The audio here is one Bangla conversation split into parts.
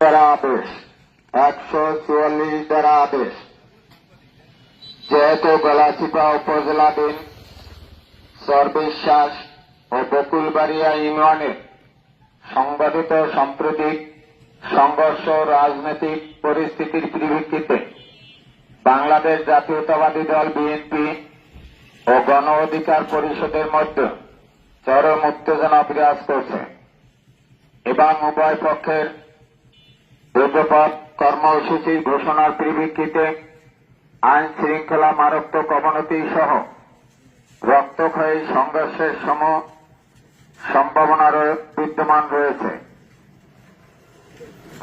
দ্বারা একশো চুয়াল্লিশ দ্বারা আদেশ যেহেতু গলাচিপা উপজেলাধীন সর্বিশ্বাস ও বকুলবাড়িয়া ইউনিয়নের সংগঠিত সাম্প্রতিক সংঘর্ষ রাজনৈতিক পরিস্থিতির পরিপ্রেক্ষিতে বাংলাদেশ জাতীয়তাবাদী দল বিএনপি ও গণ অধিকার পরিষদের মধ্যে চরম উত্তেজনা বিরাজ করছে। এবং উভয় পক্ষের দুর্গপথ কর্মসূচি ঘোষণার পরিপ্রেক্ষিতে আইন শৃঙ্খলা মারাত্মক অবনতি সহ রক্তক্ষয়ী সংঘর্ষের সম সম্ভাবনা বিদ্যমান রয়েছে।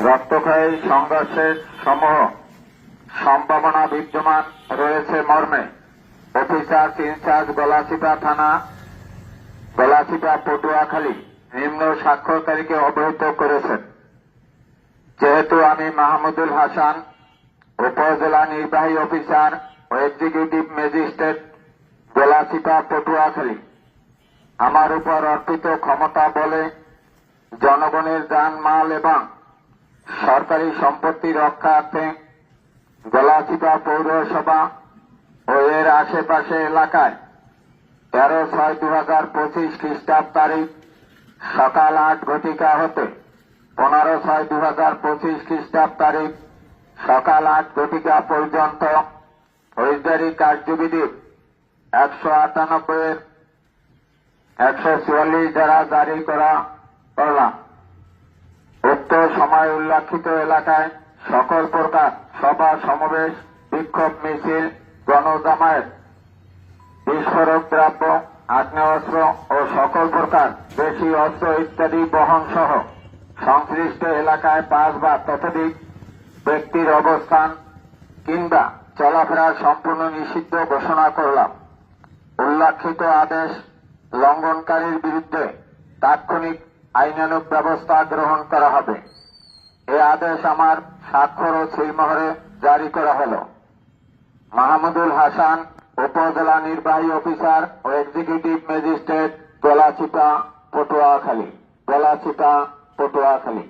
রক্তক্ষয়ী সংঘর্ষের সমূহ সম্ভাবনা বিদ্যমান রয়েছে মর্মে। অফিসার ইনচার্জ গলাচিপা থানা গলাচিপা পটুয়াখালী নিম্ন স্বাক্ষরকারীকে অবহিত করেছেন। আমি মাহমুদুল হাসান, উপজেলা নির্বাহী অফিসার ও এক্সিকিউটিভ ম্যাজিস্ট্রেট গলাচিপা পটুয়াখালী আমার উপর অর্পিত ক্ষমতা বলে জনগণের যান মাল এবং সরকারি সম্পত্তি রক্ষার্থে গলাচিপা পৌরসভা ও এর আশেপাশে এলাকায় তেরো ছয় দু হাজার পঁচিশ খ্রিস্টাব্দ তারিখ সকাল আট ঘটিকা হতে পনেরো ছয় দু হাজার পঁচিশ খ্রিস্টাব্দ তারিখ, সকাল আট ঘটিকা পর্যন্ত ফৌজদারি কার্যবিধির একশো আটানব্বই একশো চুয়াল্লিশ দ্বারা জারি করা করলাম উক্ত সময় উল্লেখিত এলাকায় সকল প্রকার সভা, সমাবেশ, বিক্ষোভ, মিছিল, গণজামায়াত, বিস্ফোরক দ্রব্য, আগ্নেয়াস্ত্র ও সকল প্রকার দেশি অস্ত্র ইত্যাদি বহন সহ সংশ্লিষ্ট এলাকায় পাঁচ বা ততোধিক ব্যক্তির অবস্থান কিংবা চলাফেরা সম্পূর্ণ নিষিদ্ধ ঘোষণা করলাম। উল্লেখিত আদেশ লঙ্ঘনকারীর বিরুদ্ধে তাৎক্ষণিক আইনানুগ ব্যবস্থা গ্রহণ করা হবে। এ আদেশ আমার স্বাক্ষর ও সিলমোহরে জারি করা হল। মাহমুদুল হাসান, উপজেলা নির্বাহী অফিসার ও এক্সিকিউটিভ ম্যাজিস্ট্রেট, গলাচিপা, পটুয়াখালী। গলাচিপা পটুয়াখালী